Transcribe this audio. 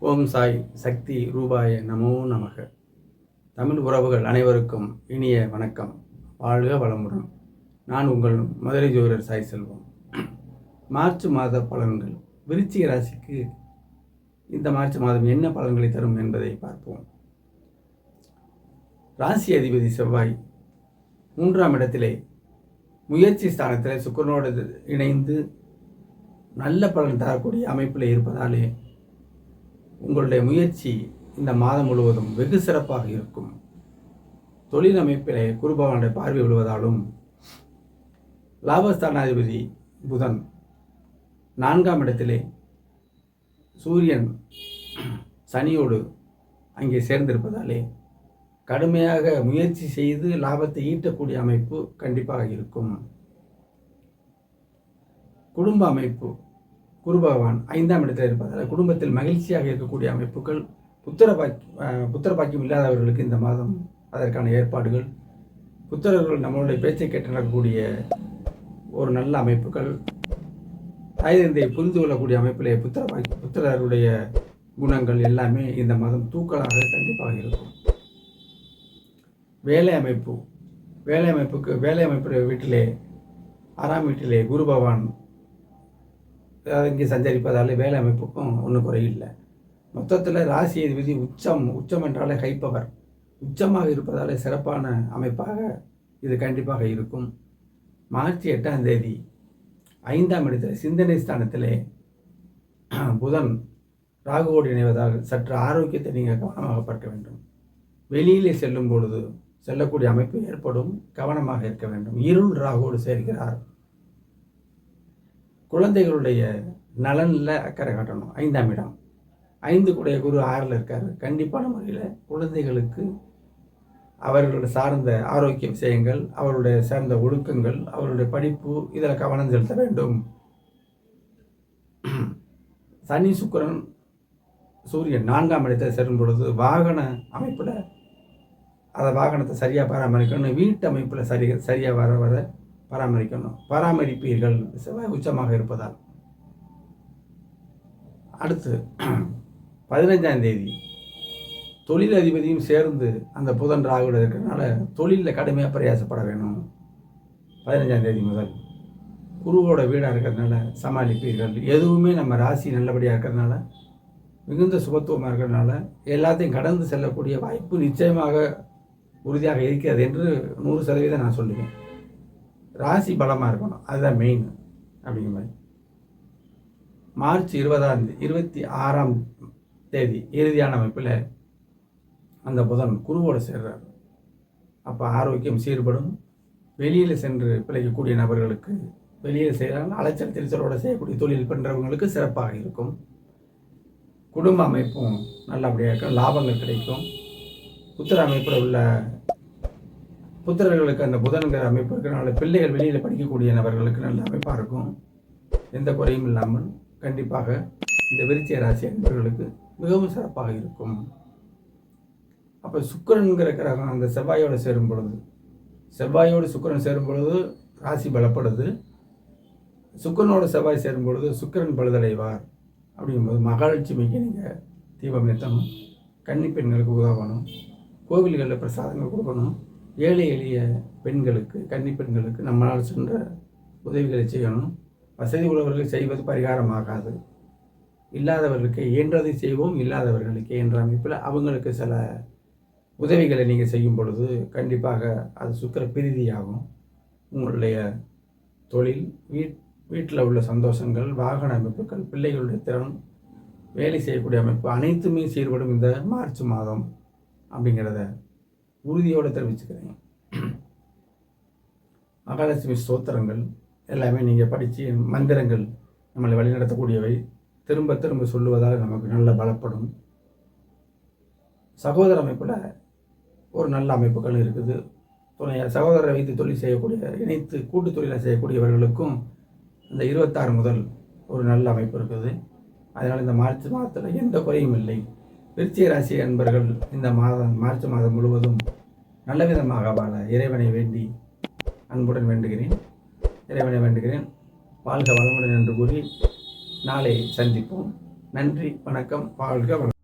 ஓம் சாய் சக்தி ரூபாய நமோ நமக. தமிழ் உறவுகள் அனைவருக்கும் இனிய வணக்கம். வாழ்க வளமுடன். நான் உங்கள் மதுரை ஜோதிடர் சாய் செல்வம். மார்ச் மாத பலன்கள். விருச்சிக ராசிக்கு இந்த மார்ச் மாதம் என்ன பலன்களை தரும் என்பதை பார்ப்போம். ராசி அதிபதி செவ்வாய் மூன்றாம் இடத்திலே முயற்சி ஸ்தானத்தில் சுக்கரனோடு இணைந்து நல்ல பலன் தரக்கூடிய அமைப்பில் இருப்பதாலே உங்களுடைய முயற்சி இந்த மாதம் முழுவதும் வெகு சிறப்பாக இருக்கும். தொழில் அமைப்பிலே குருபவனுடைய பார்வை விழுவதாலும் லாபஸ்தானாதிபதி புதன் நான்காம் இடத்திலே சூரியன் சனியோடு அங்கே சேர்ந்திருப்பதாலே கடுமையாக முயற்சி செய்து லாபத்தை ஈட்டக்கூடிய அமைப்பு கண்டிப்பாக இருக்கும். குடும்ப அமைப்பு குரு பகவான் ஐந்தாம் இடத்தில் இருப்பதால் குடும்பத்தில் மகிழ்ச்சியாக இருக்கக்கூடிய அமைப்புகள் புத்திர பாக்கி புத்திர பாக்கியம் இல்லாதவர்களுக்கு இந்த மாதம் அதற்கான ஏற்பாடுகள் புத்திரர்கள் நம்மளுடைய பேச்சை கேட்டு நடக்கக்கூடிய ஒரு நல்ல அமைப்புகள் தாய்தந்தை புரிந்து கொள்ளக்கூடிய அமைப்பிலே புத்திர பாக்கி புத்திரருடைய குணங்கள் எல்லாமே இந்த மாதம் தூக்கலாக கண்டிப்பாக இருக்கும். வேலை அமைப்பு வேலை அமைப்புக்கு வேலை அமைப்பு வீட்டிலே ஆறாம் வீட்டிலே குரு பகவான் இங்கே சஞ்சரிப்பதால் வேலை அமைப்புக்கும் ஒன்றும் குறையில்லை. மொத்தத்தில் ராசி அதிபதி உச்சம் உச்சம் என்றாலே கைப்பவர் உச்சமாக இருப்பதால் சிறப்பான அமைப்பாக இது கண்டிப்பாக இருக்கும். மார்ச் எட்டாம் தேதி ஐந்தாம் இடத்தில் சிந்தனை ஸ்தானத்திலே புதன் ராகுவோடு இணைவதால் சற்று ஆரோக்கியத்தை நீங்கள் கவனமாக பார்க்க வேண்டும். வெளியிலே செல்லும் பொழுது செல்லக்கூடிய அமைப்பு ஏற்படும் கவனமாக இருக்க வேண்டும். இருள் ராகுவோடு சேர்கிறார். குழந்தைகளுடைய நலனில் அக்கறை காட்டணும். ஐந்தாம் இடம். ஐந்து கூடைய குரு ஆறில் இருக்கார். கண்டிப்பான முறையில் குழந்தைகளுக்கு அவர்களோட சார்ந்த ஆரோக்கிய விஷயங்கள் அவருடைய சார்ந்த ஒழுக்கங்கள் அவருடைய படிப்பு இதில் கவனம் செலுத்த வேண்டும். சனி சுக்கரன் சூரியன் நான்காம் இடத்தை செல்லும் பொழுது வாகன அமைப்பில் அதை வாகனத்தை சரியாக பராமரிக்கணும். வீட்டு அமைப்பில் சரி சரியாக வர வர பராமரிக்கணும். பராமரிப்பீர்கள். செவ்வாய் உச்சமாக இருப்பதால். அடுத்து பதினைஞ்சாம் தேதி. தொழில் அதிபதியும் சேர்ந்து அந்த புதன் ராகுல இருக்கிறதுனால தொழிலில் கடுமையாக பிரயாசப்பட வேணும். பதினஞ்சாம் தேதி முதல். குருவோட வீடாக இருக்கிறதுனால சமாளிப்பீர்கள். எதுவுமே நம்ம ராசி நல்லபடியாக இருக்கிறதுனால மிகுந்த சுபத்துவமாக இருக்கிறதுனால எல்லாத்தையும் கடந்து செல்லக்கூடிய வாய்ப்பு நிச்சயமாக உறுதியாக இருக்கிறது என்று நூறு சதவீதம் நான் சொல்லுவேன். ராசி பலமாக இருக்கணும். அதுதான் மெயின் அப்படிங்கிற மாதிரி. மார்ச் இருபதாம் இருபத்தி ஆறாம் தேதி இறுதியான அமைப்பில் அந்த புதன் குருவோடு சேர்றார். அப்போ ஆரோக்கியம் சீர்படும். வெளியில் சென்று பிழைக்கக்கூடிய நபர்களுக்கு வெளியில் செய்கிறாங்க அலைச்சல் திருச்சலோடு செய்யக்கூடிய தொழில் பண்ணுறவங்களுக்கு சிறப்பாக இருக்கும். குடும்ப அமைப்பும் நல்லபடியாக இருக்கும். லாபங்கள் கிடைக்கும். புத்திர அமைப்பில் உள்ள புத்திரர்களுக்கு அந்த புதன்கிற அமைப்பு இருக்கிறனால பிள்ளைகள் வெளியில் படிக்கக்கூடிய நபர்களுக்கு நல்ல அமைப்பாக இருக்கும். எந்த குறையும் இல்லாமல் கண்டிப்பாக இந்த விருச்சிய ராசி அன்பர்களுக்கு மிகவும் சிறப்பாக இருக்கும். அப்போ சுக்கரன்கிற கிரகம் அந்த செவ்வாயோடு சேரும் பொழுது செவ்வாயோடு சுக்கரன் சேரும் பொழுது ராசி பலப்படுது. சுக்கரனோட செவ்வாய் சேரும் பொழுது சுக்கரன் பழுதடைவார் அப்படிங்கும்போது மகாலட்சுமிக்கு நீங்கள் தீபம் ஏற்றணும். கன்னி பெண்களுக்கு உதவணும். கோவில்களில் பிரசாதங்கள் கொடுக்கணும். ஏழை எளிய பெண்களுக்கு கன்னி பெண்களுக்கு நம்மளால் சென்ற உதவிகளை செய்யணும். வசதி உள்ளவர்கள் செய்வது பரிகாரமாகாது. இல்லாதவர்களுக்கு இயன்றதை செய்வோம் இல்லாதவர்களுக்கு என்ற அமைப்பில் அவங்களுக்கு சில உதவிகளை நீங்கள் செய்யும் பொழுது கண்டிப்பாக அது சுக்கர பிரீதியாகும். உங்களுடைய தொழில் வீட் வீட்டில் உள்ள சந்தோஷங்கள் வாகன அமைப்புகள் பிள்ளைகளுடைய திறன் வேலை செய்யக்கூடிய அமைப்பு அனைத்துமே சீர்படும் இந்த மார்ச் மாதம் அப்படிங்கிறத உறுதியோடு தெரிவிச்சுக்கிறேன். மகாலட்சுமி ஸ்தோத்திரங்கள் எல்லாமே நீங்கள் படித்து மந்திரங்கள் நம்மளை வழிநடத்தக்கூடியவை. திரும்ப திரும்ப சொல்லுவதால் நமக்கு நல்ல பலப்படும். சகோதர அமைப்பில் ஒரு நல்ல அமைப்புகள் இருக்குது. துணை சகோதரரை வைத்து தொழில் செய்யக்கூடிய இணைத்து கூட்டு தொழிலை செய்யக்கூடியவர்களுக்கும் இந்த இருபத்தாறு முதல் ஒரு நல்ல அமைப்பு இருக்குது. அதனால் இந்த மார்ச் மாதத்தில் எந்த குறையும் இல்லை. விருச்சிக ராசி அன்பர்கள் இந்த மாதம் மார்ச் மாதம் முழுவதும் நல்ல விதமாக வாழ இறைவனை வேண்டி அன்புடன் வேண்டுகிறேன். இறைவனை வேண்டுகிறேன். வாழ்க வளமுடன் என்று கூறி நாளை சந்திப்போம். நன்றி வணக்கம் வாழ்க வளம்